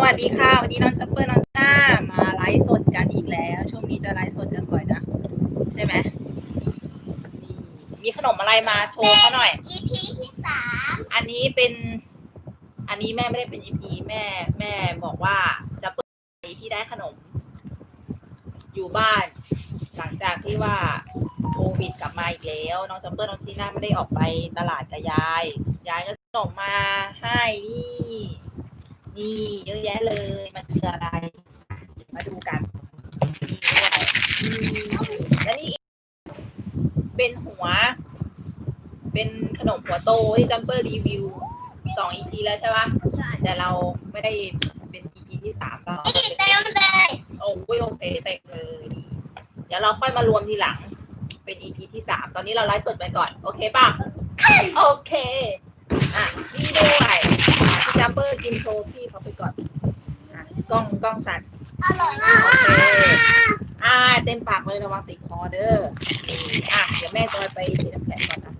สวัสดีค่ะ วันนี้น้องจัปเปอร์น้องจ้ามาไลฟ์สดกันอีกแล้ว ช่วงนี้จะไลฟ์สดกันบ่อยนะใช่ไหมมีขนมอะไรมาโชว์เขาหน่อย EP ที่สามอันนี้เป็น อันนี้แม่ไม่ได้เป็น EP แม่ แม่บอกว่าจะเปิดที่ได้ขนม อยู่บ้าน หลังจากที่ว่าโควิดกลับมาอีกแล้ว น้องจัมเปอร์น้องจีน่าไม่ได้ออกไปตลาดกับยาย ยายก็ส่งมาให้นี่ นี่เยอะแยะเลย มันคืออะไร มาดูกันนี่ด้วยนี่และนี่อีกเป็นหัว เป็นขนมหัวโตที่จัมเปอร์รีวิวสองอีพีแล้วใช่ปะแต่เราไม่ได้เป็นอีพีที่สามเราอีกเต็มเลยโอ้ยโอเคเต็มเลยดีเดี๋ยวเราค่อยมารวมทีหลัง เป็นอีพีที่สามตอนนี้เราไลฟ์สดไปก่อน โอเคป่ะ โอเค อะนี่ด้วย จัมเปอร์กินโชว์พี่เขาไปก่อนอะกล้องกล้องสั่นอร่อยมากโอเคอ่าเต็มปากเลยระวังติดคอเด้ออะเดี๋ยวแม่จอยไปฉีดน้ำแข็งก่อนนะ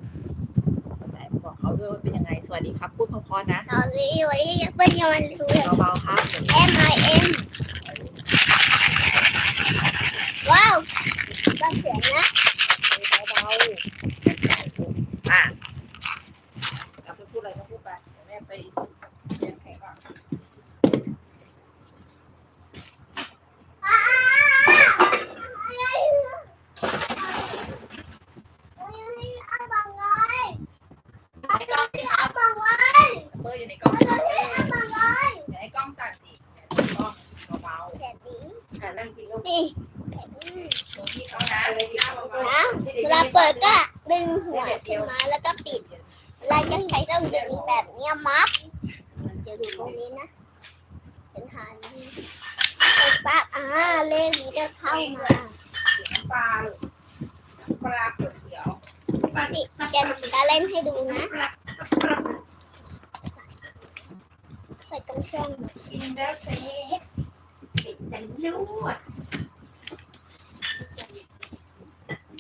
แต่บอกเขาด้วยว่าเป็นยังไงสวัสดีครับพูดเพราะๆนะตอนนี้ไว้ยังไม่ยอมรู้ เบาๆครับ M I M ว้าวก็เสียงนะ เบาๆอะจะไปพูดอะไรก็พูดไปเดี๋ยวแม่ไปฉีดน้ำแข็งก่อน ไอ้กล้องที่อาบังไว้ เบอร์อยู่ในกล้อง ไอ้กล้องที่อาบังไว้ อย่าให้กล้องสั่นสิอย่าให้กล้องเบา แบบนี้ ๆอะนั่งกินลูก นี่ ตรงที่เขา นะเลยที่เขาเบานะเวลาเปิดก็ดึงหัวขึ้นมาแล้วก็ปิดเวลาจะใช้ต้องดึงแบบเนี้ยมัฟเดี๋ยวดูตรงนี้นะ เป็นฐานนี้เปิดปั๊บอ่าเลขมันจะเข้ามาปลาปลาเขียวปิดจะจะเล่นให้ดูนะใส่ตรงช่องกินแล้วเซฟติดแต่นวด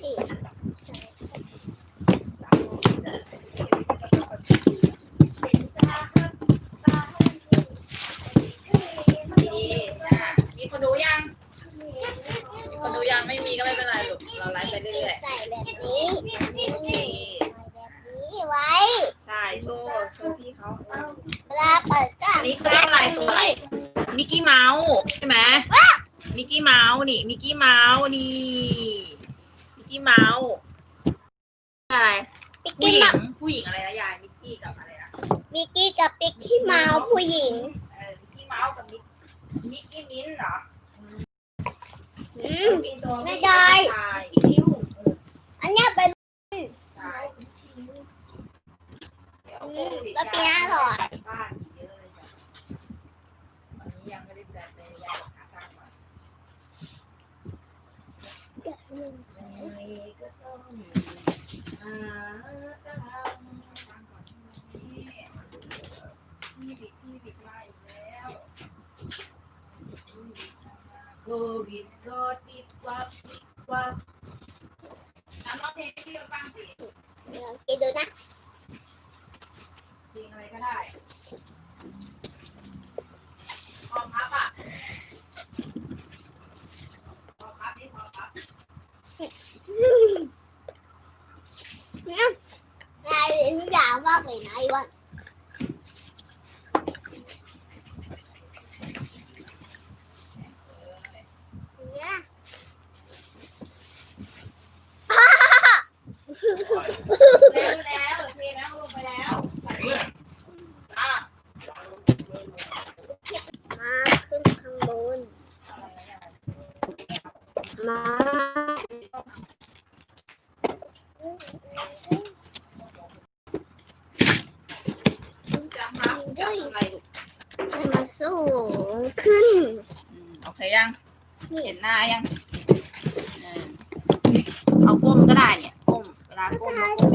นี่ ดีๆจ้ะมีคนดูยัง มีคนดูยังไม่มีก็ไม่เป็นไรลูก เราไลฟ์ไปเรื่อย ใส่แบบนี้นี่ ๆนี่ ใส่แบบนี้ไว้ ใช่โชว์โชว์พี่เขา เวลาเปิดก็ อันนี้เขาเรียกอะไรตัวอะไร มิกกี้เมา ส์ใช่ไหมมิกกี้เมาส์นี่มิกกี้เมาส์นี่มิกกี้เมาส์อะไรปิกผู้กี้หญิมางผู้หญิงอะไรนะยายมิกกี้กับอะไรนะมิกกี้กับปิกกี้เมาส์ผู้หญิงเออมิกกี้เมาส์กับมิกมิกกี้มิ้นท์เหรออืมมีตัวไม่ได้ใช่อันเนี้ยเป็นใช่เดี๋ยวอืมแล้วปีหน้าหรอ บ้านเยอะเลยจ้ะตอนนี้ยังไม่ได้จัดเลยอยากหาทางก่อนยังไงก็ต้องหาทางทางก่อนที่พี่บิดพี่บิดมาอีกแล้วโควิดก็ติดวับติดวับน้ำร้องเพลงให้พี่เราฟังสิเดี๋ยวกินดูนะเพลงอะไรก็ได้พอพับอะพอพับนี่พอพับเนี่ยนายลิ้นยาวมากเลยนะไอ้วัน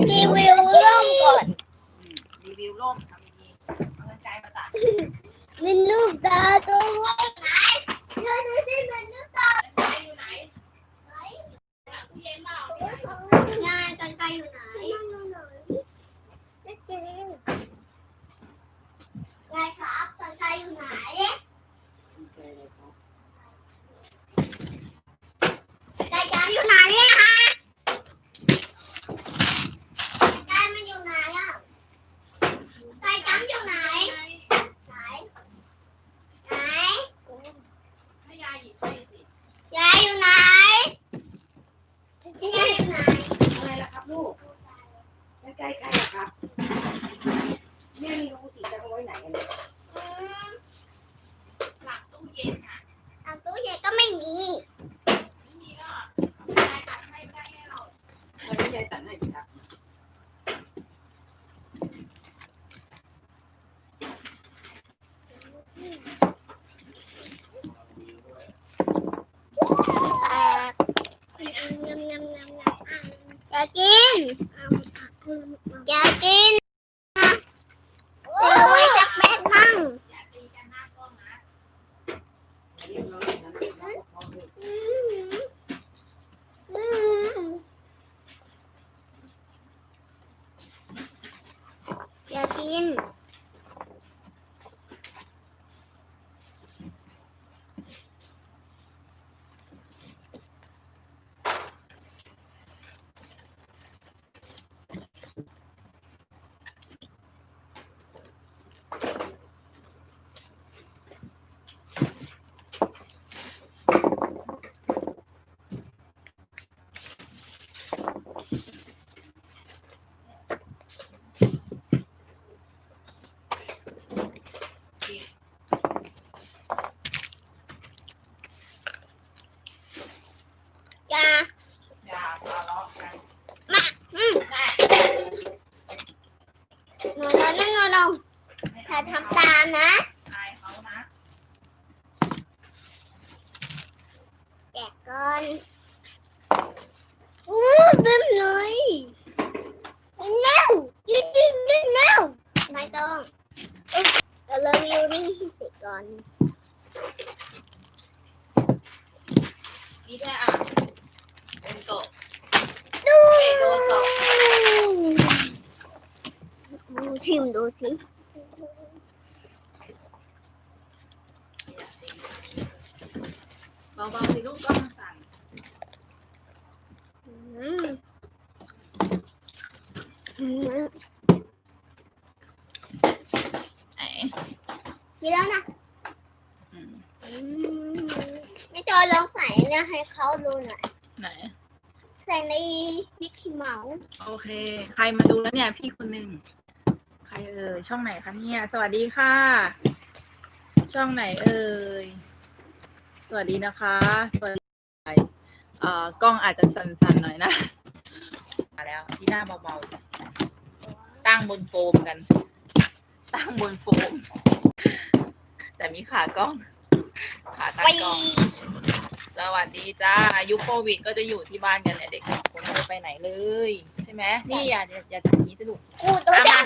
รีวิวร่มก่อนรีวิวร่มทำดีๆเอาใจมาตัดมันลูกตาตัวไหนเธอดูสิมันลูกตาอยู่ไหนหลังตู้เย็นเปล่างานกันไกลอยู่ไหนไงครับตันไกลอยู่ไหนไกลอยู่ไหน กกินอยากกินเอาไว้สักแป๊บมั่ง อย่าตีกันหน้ากล้องนะ อยากกิน อย่า อย่าทะเลาะกัน อืม แม่ นอนนอนนั่งนอนลง ไม่ ถ้า เอา ทำตาม นะอายเขานะแกะก่อนอู้ดึงเลยเร็วยืดยืดยืดเร็วไม่ต้องเอ้ยเรารีวิวนี่ให้เสร็จก่อนนี่ด้วยอะเป็นโตะดูเอโดสองดูชิมดูสิ เบาๆสิลูกกล้องสั่นอืมอืมไหนกินแล้วนะอืมอืมไม่จอลองใส่เนี่ยให้เขาดูหน่อยไหน ใส่ในมิกกี้เมาส์ โอเค ใครมาดูแล้วเนี่ย พี่คนหนึ่ง ใครเอ่ยช่องไหนคะเนี่ย สวัสดีค่ะ ช่องไหนเอ่ยส วัสดีนะคะสวัสดีเอ่อกล้องอาจจะสั่นๆหน่อยนะ มาแล้ว ที่หน้าเบาๆ ตั้งบนโฟมกัน ตั้งบนโฟม แต่มีขากล้อง ขาตั้งไปกล้อง สวัสดีจ้าอายุคโควิดก็จะอยู่ที่บ้านกันเนี่ยเด็กสองคนไม่ได้ไปไหนเลย ใช่ไหม นี่อย่าอย่าอย่าทำอย่างนี้สิลูกกูตัวอะเด็มาก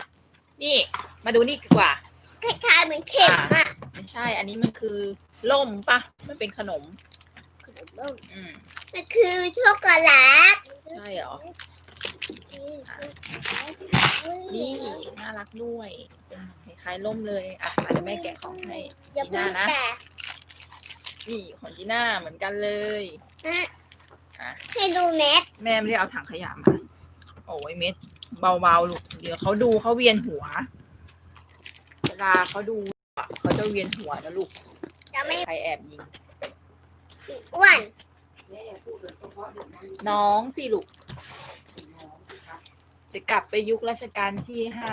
นี่ มาดูนี่ดีกว่าคล้ายๆเหมือนเข็มอะไม่ใช่ อันนี้มันคือ ล่มปะมันเป็นขนม อืมมันคือช็อกโกแลตใช่เหรอ นี่น่ารักด้วยเป็นคล้ายๆล่มเลยอะมาเดี๋ยวแม่แกะของให้อย่าจีเพิ่น่างนะแตะนี่ของจีน่าเหมือนกันเลย นะอะ ให้ดูเม็ดแม่ไม่ได้เอาถังขยะมา โอ้ยเม็ด เบาๆลูก เดี๋ยวเขาดูเขาเวียนหัว เวลาเขาดูอะเขาจะเวียนหัวนะลูก จะไม่ใครแอบยิงอ้วนน้องสิลูก จะกลับไปยุครัชกาลที่ห้า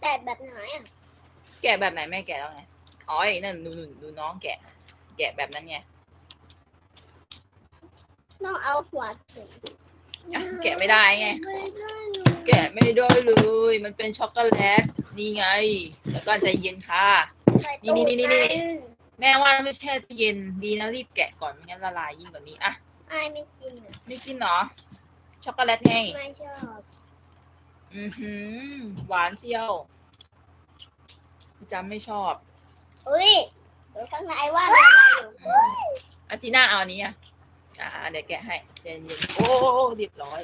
แต่แบบไหนอะแกะแบบไหนแม่แกะแล้วไง อ๋อไอ้นั่นดูดูดูน้องแกะ แกะแบบนั้นไงต้องเอาหัวถึงอะแกะไม่ได้ไง แกะไม่ได้เลย มันเป็นช็อกโกแลต นี่ไง แล้วก็ใจเย็นค่ะนี่นี่นี่นี่แม่ว่าไม่แช่ตู้เย็นดีนะรีบแกะก่อนไม่งั้นละลายยิ่งกว่านี้อะไอ้ายไม่กินอะไม่กินเหรอ ช็อกโกแลตไงไม่ชอบอือหือ หวานเชียวจำไม่ชอบอุ้ยเดี๋ยวข้างในว่ามีอะไรอยู่อาทิน่าเอาอันนี้อะอ่าเดี๋ยวแกะให้เย็นเย็นๆโอ้เรียบร้อย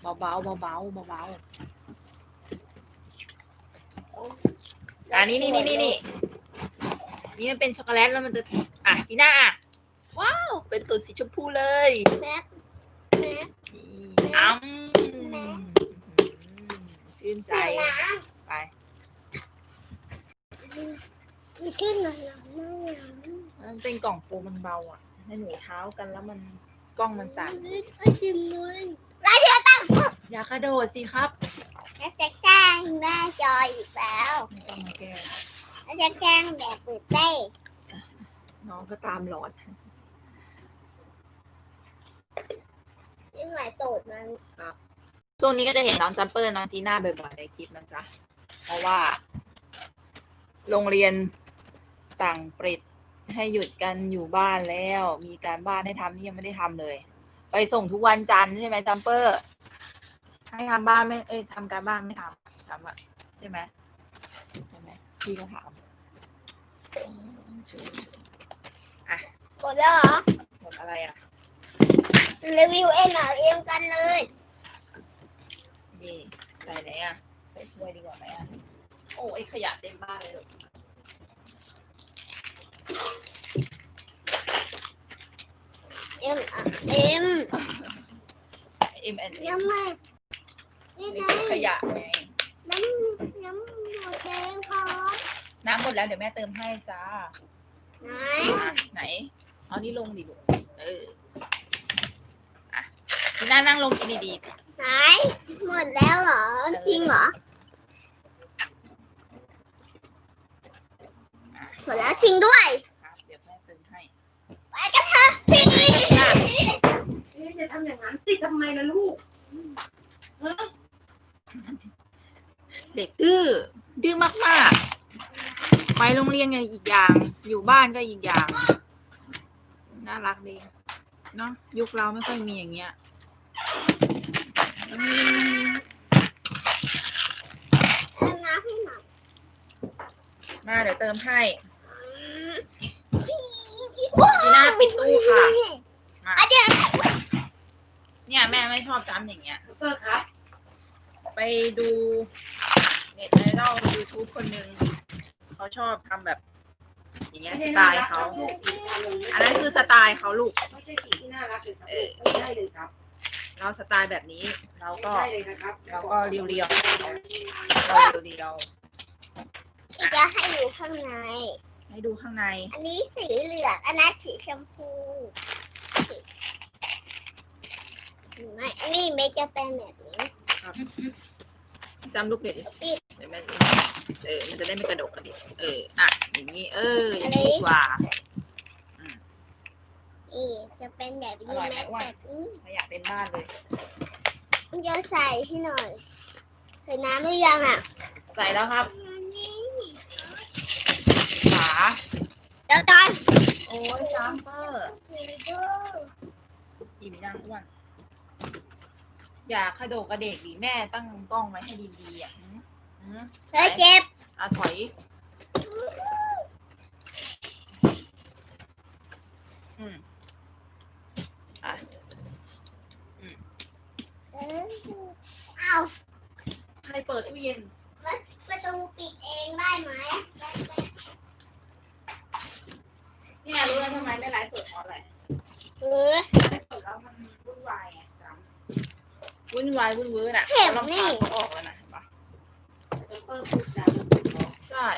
เบาๆเบาๆเบาๆเบาๆ อ่านี่นี่นี่นี่นี่นี่มันเป็นช็อกโกแลตแล้วมันจะอะจีน่าอะว้าว เป็นตัวสีชมพูเลยแม่แม่นี่อ้ำชื่นใจนะไปมีขึ้นหน่อยหลังมากมันเป็นกล่องโฟมมันเบาอะ ให้หนูเท้ากันแล้วมันกล้องมันสั่นไอชิมเลยแล้วเดี๋ยวตั้งอย่ากระโดดสิครับ แล้วจะแกล้งแม่จอยอีกแล้วไม่ต้องมาแก้แล้วจะแกล้งแบบตื่นเต้นน้องก็ตามหลอดยิ่งไหลตูดมันช่วงนี้ก็จะเห็นน้องจัมเปอร์น้องจีน่าบ่อยๆในคลิปนะจ๊ะเพราะว่า โรงเรียนสั่งปิดให้หยุดกันอยู่บ้านแล้ว มีการบ้านให้ทำที่ยังไม่ได้ทำเลย ไปส่งทุกวันจันทร์ใช่ไหมจัมเปอร์ ให้ทำบ้านไม่ เอ้ยทำการบ้านไม่ทำจำอะใช่ไหมใช่ไหมพี่ก็ถามอะหมดแล้วเหรอหมดอะไรอะ รีวิวเอ็นเอ็มกันเลยนี่ใส่ไหนอะ ใส่ถ้วยดีกว่าไหมอะ โอ้ไอขยะเต็มบ้านเลยลูกเอ็มอะเอ็มเอ็มแอนเอ็ยัมงไง นี่นี่ไงคือขยะไงน้ำน้ำหมดแดงพร้อมน้ำหมดแล้วเดี๋ยวแม่เติมให้จ้าไหนอะไหน เอานี่ลงดิลูกเอออะพี่น่านั่งลงกินดีๆไหนหมดแล้วเหรอจริงเหรอหมดแล้วจริงด้วยครับเดี๋ยวแม่เติมให้ ไปกันเถอะพี่น่าเอ๊ะจะทำอย่างนั้นสิทำไมล่ะลูก เด็กดื้อดื้อมากๆ ไปโรงเรียนก็อีกอย่าง อยู่บ้านก็อีกอย่าง น่ารักดีเนาะยุคเราไม่ค่อยมีอย่างเงี้ยอืมเอาน้ำให้หน่อยมาเดี๋ยวเติมให้พี่จีน่าปิดตู้ค่ะ มาอะเดี๋ยว เนี่ยแม่ไม่ชอบจำอย่างเงี้ยเออครับ ไปดูเน็ตไอดอลยูทูบคนหนึ่งเขาชอบทำแบบ อย่างเงี้ยสไตล์เขา อันนั้นคือสไตล์เขาลูก ไม่ใช่สิ่งที่น่ารักเลยครับไม่ใช่เลยครับ เราสไตล์แบบนี้ เราไม่ก็ใช่เลยนะครับเราก็เรียวเรียวๆเราเรียวอีกจะให้อยู่ข้างใน ๆให้ดูข้างใน อันนี้สีเหลือง อันนั้นสีชมพูไม่อันนี้ไม่จะเป็นแบบนี้ จำลูกเด็ดดิปิดเดี๋ยวแม่เออ มันจะได้ไม่กระดกกระดิกเออ อะ อย่างนี้ เออ อย่างนี้ดีกว่าอีจะเป็นแบบนี้อร่อยไหมแม็กอ้วนแบบนี้ไม่อยากเต็มบ้านเลยมันจะใส่ให้หน่อย ใส่น้ำหรือยังอะ ใส่แล้วครับฝาเดี๋ยวตอนโอ้ยจัมเปอร์อิ่มยังอ้วน อย่าขะโดกกระเดกดิแม่ตั้งกล้องไว้ให้ดีๆอะหืมหืมเธอเจ็บ อะถอย อืมอะ เออเอา ใครเปิดตู้เย็น ประตูปิดเองได้ไหม เนี่ยรู้แล้วทำไมไม่ไลฟ์สดเพราะอะไร เออ ไลฟ์สดแล้วมันวุ่นวายไงจำวุ่นวายวุ่นวื้อ นี่ขาออกแล้วนะเห็นปะเออพูดจาใช่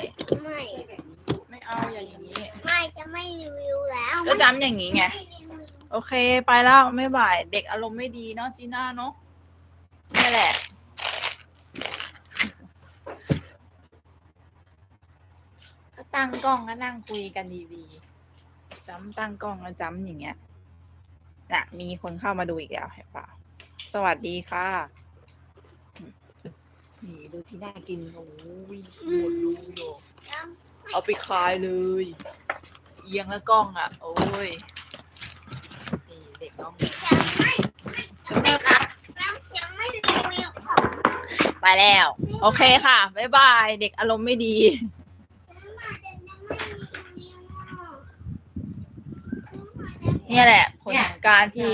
ไม่ไม่ใช่แบบนี้ไม่เอาอย่างนี้ไม่จะไม่รีวิวแล้วก็จำอย่างนี้ไง ไม่รีวิวโอเค ไปแล้วไม่บ่าย เด็กอารมณ์ไม่ดีเนาะจีน่าเนาะนี่แหละ ก็ตั้งกล้องก็นั่งคุยกันดีๆจำตั้งกล้องแล้วจำอย่างเงี้ยน่ะมีคนเข้ามาดูอีกแล้วเห็นปะสวัสดีค่ะ นี่ดูที่น่ากินโอ้ยโอ้ยโยเอาไปขายเลย เอียงแล้วกล้องอะ โอ้ย นี่เด็กน้องไปแล้ว โอเคค่ะ บ๊ายบาย เด็กอารมณ์ไม่ดีนี่แหละ ผลของการที่